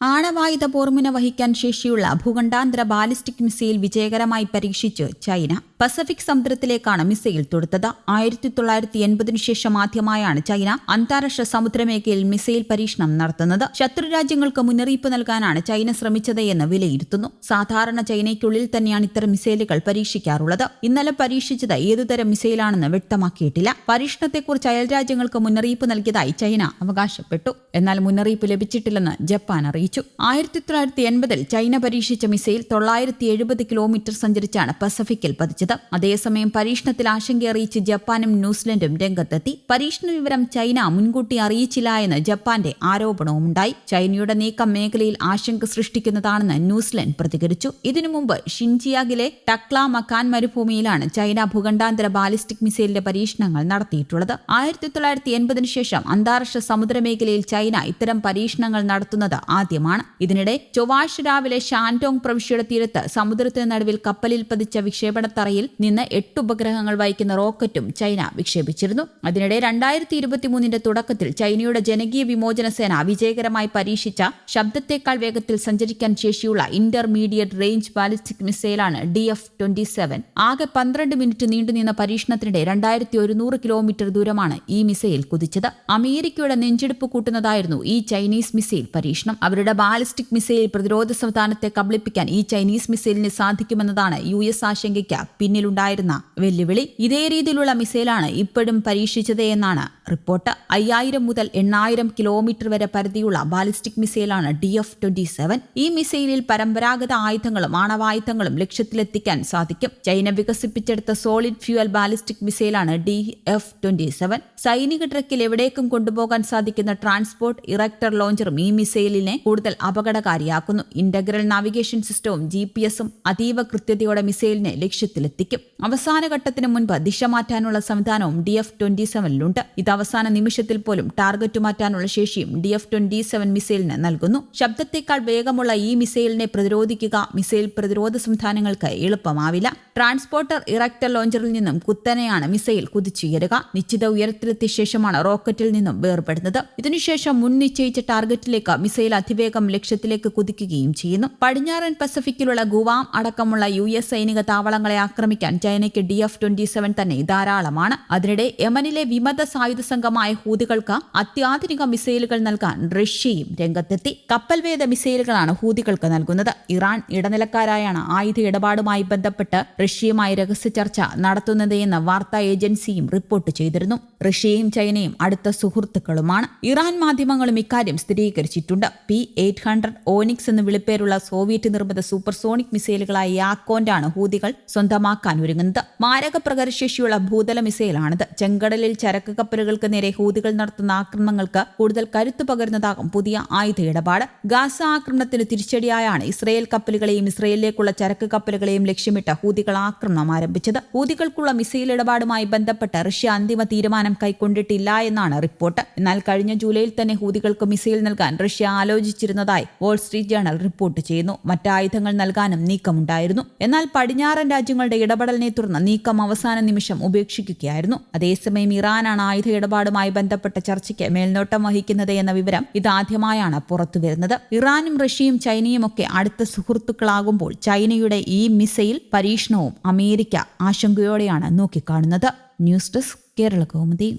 ആണവായുധ പോർമുന വഹിക്കാൻ ശേഷിയുള്ള ഭൂഖണ്ഡാന്തര ballistic missile വിജയകരമായി പരീക്ഷിച്ചു ചൈന. പസഫിക് സമുദ്രത്തിലേക്കാണ് മിസൈൽ തൊടുത്തത്. ആയിരത്തി തൊള്ളായിരത്തി എൺപതിനു ശേഷം ആദ്യമായാണ് ചൈന അന്താരാഷ്ട്ര സമുദ്രമേഖലയിൽ മിസൈൽ പരീക്ഷണം നടത്തുന്നത്. ശത്രുരാജ്യങ്ങൾക്ക് മുന്നറിയിപ്പ് നൽകാനാണ് ചൈന ശ്രമിച്ചത് എന്ന് വിലയിരുത്തുന്നു. സാധാരണ ചൈനയ്ക്കുള്ളിൽ തന്നെയാണ് ഇത്തരം മിസൈലുകൾ പരീക്ഷിക്കാറുള്ളത്. ഇന്നലെ പരീക്ഷിച്ചത് ഏതുതരം മിസൈലാണെന്ന് വ്യക്തമാക്കിയിട്ടില്ല. പരീക്ഷണത്തെക്കുറിച്ച് അയൽരാജ്യങ്ങൾക്ക് മുന്നറിയിപ്പ് നൽകിയതായി ചൈന അവകാശപ്പെട്ടു. എന്നാൽ മുന്നറിയിപ്പ് ലഭിച്ചിട്ടില്ലെന്ന് ജപ്പാൻ അറിയിച്ചു. ആയിരത്തി തൊള്ളായിരത്തി എൺപതിൽ ചൈന പരീക്ഷിച്ച മിസൈൽ തൊള്ളായിരത്തി എഴുപത് കിലോമീറ്റർ സഞ്ചരിച്ചാണ് പസഫിക്കിൽ പതിച്ചത്. അതേസമയം പരീക്ഷണത്തിൽ ആശങ്ക അറിയിച്ച് ജപ്പാനും ന്യൂസിലൻഡും രംഗത്തെത്തി. പരീക്ഷണ വിവരം ചൈന മുൻകൂട്ടി അറിയിച്ചില്ല എന്ന് ജപ്പാന്റെ ആരോപണവുമുണ്ടായി. ചൈനയുടെ നീക്കം മേഖലയിൽ ആശങ്ക സൃഷ്ടിക്കുന്നതാണെന്ന് ന്യൂസിലൻഡ് പ്രതികരിച്ചു. ഇതിനു മുമ്പ് ഷിൻജിയാഗിലെ ടക്ല മക്കാൻ മരുഭൂമിയിലാണ് ചൈന ഭൂഖണ്ഡാന്തര ബാലിസ്റ്റിക് മിസൈലിന്റെ പരീക്ഷണങ്ങൾ നടത്തിയിട്ടുള്ളത്. ആയിരത്തി തൊള്ളായിരത്തി എൺപതിനു ശേഷം അന്താരാഷ്ട്ര സമുദ്രമേഖലയിൽ ചൈന ഇത്തരം പരീക്ഷണങ്ങൾ നടത്തുന്നത് ആദ്യമാണ്. ഇതിനിടെ ചൊവ്വാഴ്ച രാവിലെ ഷാൻഡോങ് പ്രവിശ്യയുടെ തീരത്ത് സമുദ്രത്തിന് നടുവിൽ കപ്പലിൽ പതിച്ച വിക്ഷേപണത്തറയിൽ നിന്ന് എട്ട് ഉപഗ്രഹങ്ങൾ വഹിക്കുന്ന റോക്കറ്റും ചൈന വിക്ഷേപിച്ചിരുന്നു. അതിനിടെ രണ്ടായിരത്തി ഇരുപത്തിമൂന്നിന്റെ തുടക്കത്തിൽ ചൈനയുടെ ജനകീയ വിമോചന സേന വിജയകരമായി പരീക്ഷിച്ച ശബ്ദത്തേക്കാൾ വേഗത്തിൽ സഞ്ചരിക്കാൻ ശേഷിയുള്ള ഇന്റർമീഡിയറ്റ് റേഞ്ച് ബാലിസ്റ്റിക് മിസൈലാണ് ഡി എഫ് ട്വന്റി സെവൻ. ആകെ പന്ത്രണ്ട് മിനിറ്റ് നീണ്ടുനിന്ന പരീക്ഷണത്തിനിടെ രണ്ടായിരത്തി ഒരുന്നൂറ് കിലോമീറ്റർ ദൂരമാണ് ഈ മിസൈൽ കുതിച്ചത്. അമേരിക്കയുടെ നെഞ്ചെടുപ്പ് കൂട്ടുന്നതായിരുന്നു ഈ ചൈനീസ് മിസൈൽ പരീക്ഷണം. അവരുടെ ബാലിസ്റ്റിക് മിസൈൽ പ്രതിരോധ സംവിധാനത്തെ കബളിപ്പിക്കാൻ ഈ ചൈനീസ് മിസൈലിന് സാധിക്കുമെന്നതാണ് യു എസ് ആശങ്കയ്ക്ക് പിന്നിലുണ്ടായിരുന്ന വെല്ലുവിളി ഇതേ രീതിയിലുള്ള മിസൈലാണ് ഇപ്പോഴും പരീക്ഷിച്ചത് എന്നാണ് റിപ്പോർട്ട്. അയ്യായിരം മുതൽ എണ്ണായിരം കിലോമീറ്റർ വരെ പരിധിയുള്ള ബാലിസ്റ്റിക് മിസൈലാണ് ഡി എഫ് ട്വന്റി സെവൻ. ഈ മിസൈലിൽ പരമ്പരാഗത ആയുധങ്ങളും ആണവായുധങ്ങളും ലക്ഷ്യത്തിലെത്തിക്കാൻ സാധിക്കും. ചൈന വികസിപ്പിച്ചെടുത്ത സോളിഡ് ഫ്യൂവൽ ബാലിസ്റ്റിക് മിസൈലാണ് ഡി എഫ് ട്വന്റി സെവൻ. സൈനിക ട്രക്കിൽ എവിടേക്കും കൊണ്ടുപോകാൻ സാധിക്കുന്ന ട്രാൻസ്പോർട്ട് ഇറക്ടർ ലോഞ്ചറും ഈ മിസൈലിനെ കൂടുതൽ അപകടകാരിയാക്കുന്നു. ഇന്റഗ്രൽ നാവിഗേഷൻ സിസ്റ്റവും ജി പി എസും അതീവ കൃത്യതയോടെ മിസൈലിനെ ലക്ഷ്യത്തിലെത്തിക്കും. അവസാന ഘട്ടത്തിന് മുൻപ് ദിശ മാറ്റാനുള്ള സംവിധാനവും ഡി എഫ് ട്വന്റി സെവനിലുണ്ട്. ഇത് അവസാന നിമിഷത്തിൽ പോലും ടാർഗറ്റ് മാറ്റാനുള്ള ശേഷിയും ഡി എഫ് ട്വന്റി സെവൻ മിസൈലിന് നൽകുന്നു. ശബ്ദത്തേക്കാൾ വേഗമുള്ള ഈ മിസൈലിനെ പ്രതിരോധിക്കുക മിസൈൽ പ്രതിരോധ സംവിധാനങ്ങൾക്ക് എളുപ്പമാവില്ല. ട്രാൻസ്പോർട്ടർ ഇറക്ടർ ലോഞ്ചറിൽ നിന്നും കുത്തനെയാണ് മിസൈൽ കുതിച്ചുയരുക. നിശ്ചിത ഉയരത്തിലെത്തിയ ശേഷമാണ് റോക്കറ്റിൽ നിന്നും വേർപെടുന്നത്. ഇതിനുശേഷം മുൻ നിശ്ചയിച്ച ടാർഗറ്റിലേക്ക് മിസൈൽ അതിവേഗം ലക്ഷ്യത്തിലേക്ക് കുതിക്കുകയും ചെയ്യുന്നു. പടിഞ്ഞാറൻ പസഫിക്കിലുള്ള ഗുവാം അടക്കമുള്ള യു എസ് സൈനിക താവളങ്ങളെ ആക്രമിക്കാൻ ചൈനയ്ക്ക് ഡി എഫ് ട്വന്റി സെവൻ തന്നെ ധാരാളമാണ്. അതിനിടെ യമനിലെ വിമത സായുധ സംഘമായ ഹൂതികൾക്ക് അത്യാധുനിക മിസൈലുകൾ നൽകാൻ റഷ്യയും രംഗത്തെത്തി. കപ്പൽവേദ മിസൈലുകളാണ് ഹൂതികൾക്ക് നൽകുന്നത്. ഇറാൻ ഇടനിലക്കാരായാണ് ആയുധ ഇടപാടുമായി ബന്ധപ്പെട്ട് റഷ്യയുമായി രഹസ്യ ചർച്ച നടത്തുന്നതെന്ന് വാർത്താ ഏജൻസിയും റിപ്പോർട്ട് ചെയ്തിരുന്നു. റഷ്യയും ചൈനയും അടുത്ത സുഹൃത്തുക്കളുമാണ്. ഇറാൻ മാധ്യമങ്ങളും ഇക്കാര്യം സ്ഥിരീകരിച്ചിട്ടുണ്ട്. പി എയ്റ്റ് ഹൺഡ്രഡ് ഓനിക്സ് എന്ന് വിളിപ്പേരുള്ള സോവിയറ്റ് നിർമ്മിത സൂപ്പർസോണിക് മിസൈലുകളായ യാക്കോന്റാണ് ഹൂതികൾ സ്വന്തമാക്കാൻ ഒരുങ്ങുന്നത്. മാരക പ്രകരശേഷിയുള്ള ഭൂതല മിസൈലാണിത്. ചെങ്കടലിൽ ചരക്ക് കപ്പലുകൾക്ക് നേരെ ഹൂതികൾ നടത്തുന്ന ആക്രമണങ്ങൾക്ക് കൂടുതൽ കരുത്തു പകരുന്നതാകും പുതിയ ആയുധ ഇടപാട്. ഗാസ ആക്രമണത്തിന് തിരിച്ചടിയായാണ് ഇസ്രായേൽ കപ്പലുകളെയും ഇസ്രയേലിലേക്കുള്ള ചരക്ക് കപ്പലുകളെയും ലക്ഷ്യമിട്ട് ഹൂതികൾ ആക്രമണം ആരംഭിച്ചത്. ഹൂതികൾക്കുള്ള മിസൈൽ ഇടപാടുമായി ബന്ധപ്പെട്ട് റഷ്യ അന്തിമ തീരുമാനം കൈക്കൊണ്ടിട്ടില്ല എന്നാണ് റിപ്പോർട്ട്. എന്നാൽ കഴിഞ്ഞ ജൂലൈയിൽ തന്നെ ഹൂതികൾക്ക് മിസൈൽ നൽകാൻ റഷ്യ ആലോചിച്ചിരുന്നതായി വാൾ സ്ട്രീറ്റ് ജേണൽ റിപ്പോർട്ട് ചെയ്യുന്നു. മറ്റ് മറ്റായുധങ്ങൾ നൽകാനും നീക്കമുണ്ടായിരുന്നു. എന്നാൽ പടിഞ്ഞാറൻ രാജ്യങ്ങളുടെ ഇടപെടലിനെ തുടർന്ന് നീക്കം അവസാന നിമിഷം ഉപേക്ഷിക്കുകയായിരുന്നു. അതേസമയം ഇറാനാണ് ആയുധ ഇടപാടുമായി ബന്ധപ്പെട്ട ചർച്ചയ്ക്ക് മേൽനോട്ടം വഹിക്കുന്നത് എന്ന വിവരം ഇതാദ്യമായാണ് പുറത്തുവരുന്നത്. ഇറാനും റഷ്യയും ചൈനയും ഒക്കെ അടുത്ത സുഹൃത്തുക്കളാകുമ്പോൾ ചൈനയുടെ ഈ മിസൈൽ പരീക്ഷണവും അമേരിക്ക ആശങ്കയോടെയാണ് നോക്കിക്കാണുന്നത്. News desk Kerala Kaumudi.